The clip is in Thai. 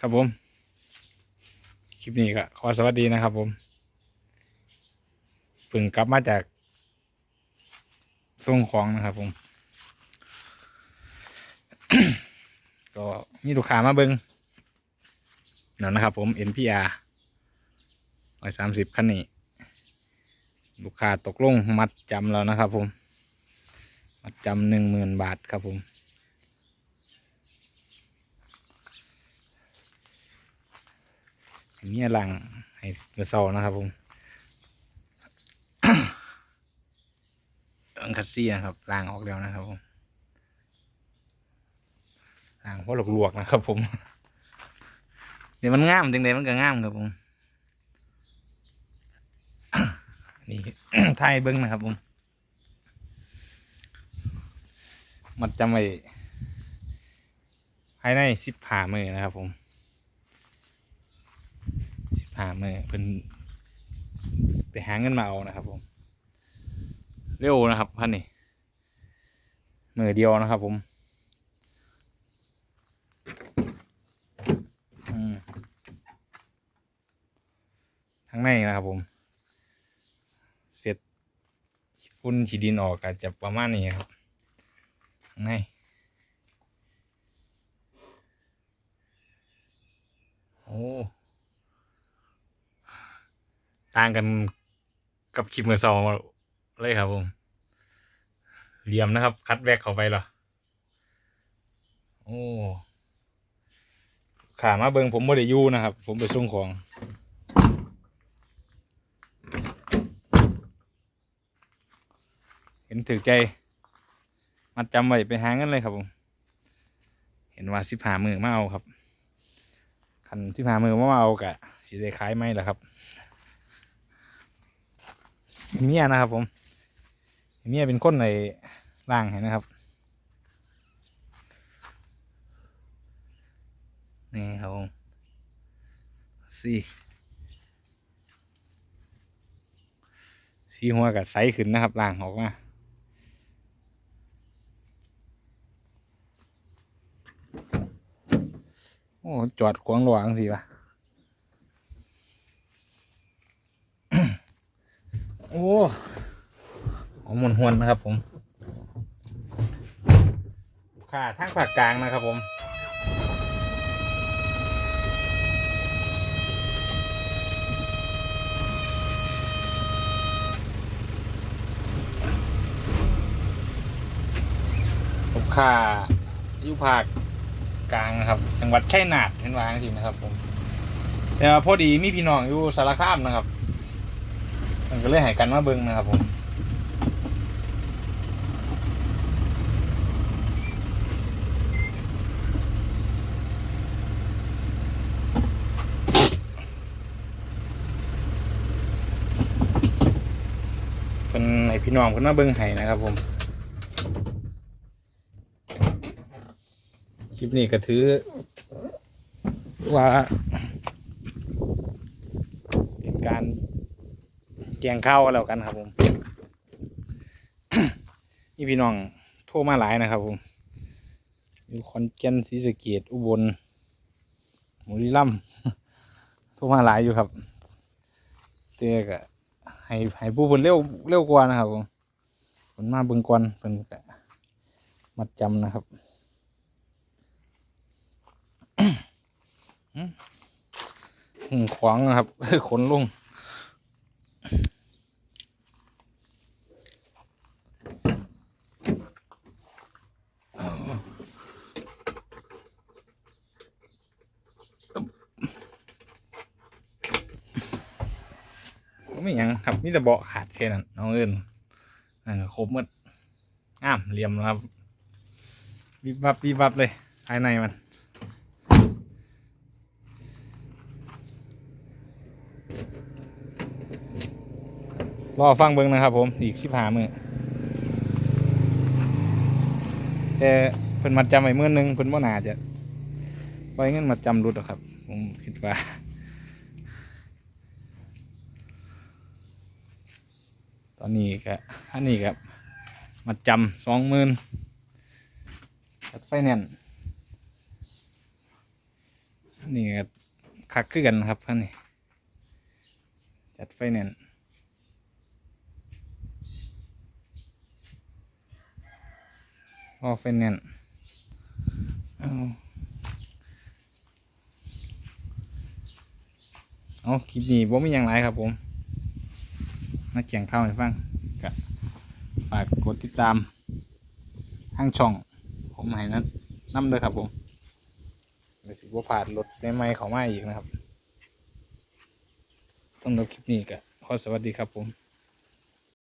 ครับผม คลิปนี้ก็ขอสวัสดีนะครับผมเพิ่งกลับมาจากส่งของนะครับผม ก็มีลูกค้ามาเบิงนั่นนะครับผม NPR ร้อยสามสิบคันนี้ ลูกค้าตกลงมัดจำแล้วนะครับผม มัดจำหนึ่งหมื่นบาทครับผม มีหลังให้เมื่อนะครับผมอิงคัสซี่นะครับล้างออกแล้วนะครับผมล้างเพราะหลวกๆนะครับ ผมเดี๋ยวมันง่ามจังเลยมันก็ง่ามครับผมนี่ไทยเบิ้งนะครับผมมัดจำไว้ภายในสิบผ่ามือนะครับผมามือเพิ่นไปหาเงินมาเอานะครับผมเร็วนะครับพันนี่มือเดียวนะครับผมอืมทั้งในนะครับผม เสร็จฝุ่นขีดินออกอาจจะประมาณนี้ครับข้างในโอ้ ต่างกันกับคลิปมือสองเลยครับผมเหลี่ยมนะครับ คัดแบกเข้าไปเหรอโอ้ขามาเบิงผมไม่ได้ยู่นะครับ ผมไปส่งของเห็นถือใจ มัดจำไว้ไปหาเงินเลยครับผม เห็นว่าสิบหามือมาเอาครับ คันสิบหามือมาเอากะสิได้ขายไหมล่ะครับ เมียนะครับ ผมเมียเป็นคนในร่างเห็นนะครับ นี่ครับผมสีสีหัวกับไซส์ขึ้นนะครับล่างออกมาโอ้จอดขวางระหว่างสิวะ โอ้หมมนหวนนะครับผมค่ะทางภาคกลางนะครับผมลูกค้าอยู่ภาคกลางนะครับ จังหวัดชัยนาทเป็นวางสินะครับผมแต่พอดีมีพี่น้องอยู่สารคามนะครับ มันก็เลยใหายกันมาเบิ่งนะครับผมเป็นไอพี่น้องเพิ่นมาเบิ่งให้นะครับผมคลิปนี้ก็ถือว่าเป็นการ กงข้าวกันแล้วกันครับผมนี่พี่น้องโทรมาหลายนะครับผมอยู่ขอนแกนศรีสะเกดอุบลบุรีรัมย์โทรมาหลายอยู่ครับเต้ก็ให้ให้ผู้คนเร็วเร็วกว่านะครับผมผลมาเบิ่งก่อนเพิ่นก็มัดจำนะครับหุ่งขวางนะครับขนลง ไม่ยังครับนี่แต่เบาะขาดแค่นั้นน้องเอิญนั่นก็ครบหมดงามเหลี่ยมนะครับวิบวับวิบวับเลยภายในมันรอฟังเบิ้งนะครับผมอีกสิบหามือแต่เพิ่นมัดจำไว้มื่อนึงเพิ่นบ่น่าจะปล่อยเงินมัดจำรุดหรอกครับ ผมคิดว่า อนนี้ก็อันนี้ครับมัดจำสองหมื่นจัดไฟแนนซ์นี่ก็คักขึ้นกันนะครับท่านนี่จัดไฟแนนซ์พอไฟแนนซ์เอาเอาคลิปนี้ผมมีอย่างไรครับผม มาเกียงข้าวให้ฟังก็ฝากกดติดตามทางช่อง ผมให้นั้นนั่มเลยครับผมเดี๋ยวสิบ่ผ่านรถใหม่ๆเขามาอีกนะครับต้องรับคลิปนี้ก็ขอสวัสดีครับผม